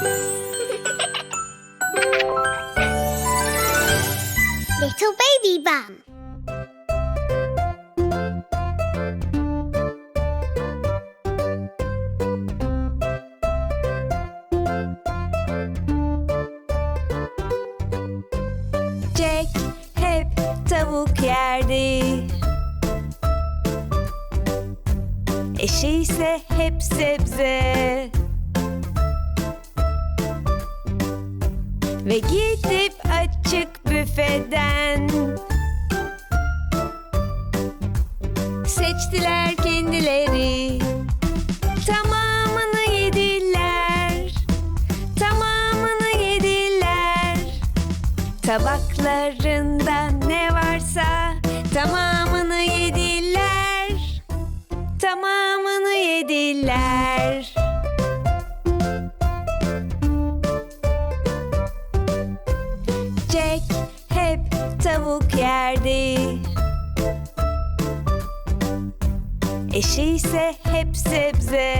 Little baby bum. Jack hep tavuk yerdi. Eşi ise hep sebze. Ve gidip açık büfeden Seçtiler kendileri Tamamını yediler Tamamını yediler Tabaklarında ne varsa tamamını yediler. Tamamını yediler. Jack hep tavuk yerdi. Eşi ise hep sebze.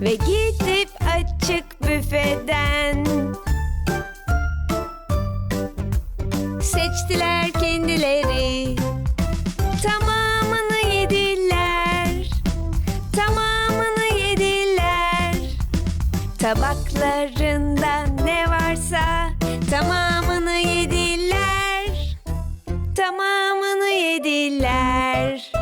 Ve gidip açık büfeden Seçtiler Tabaklarında ne varsa tamamını yediler. Tamamını yediler.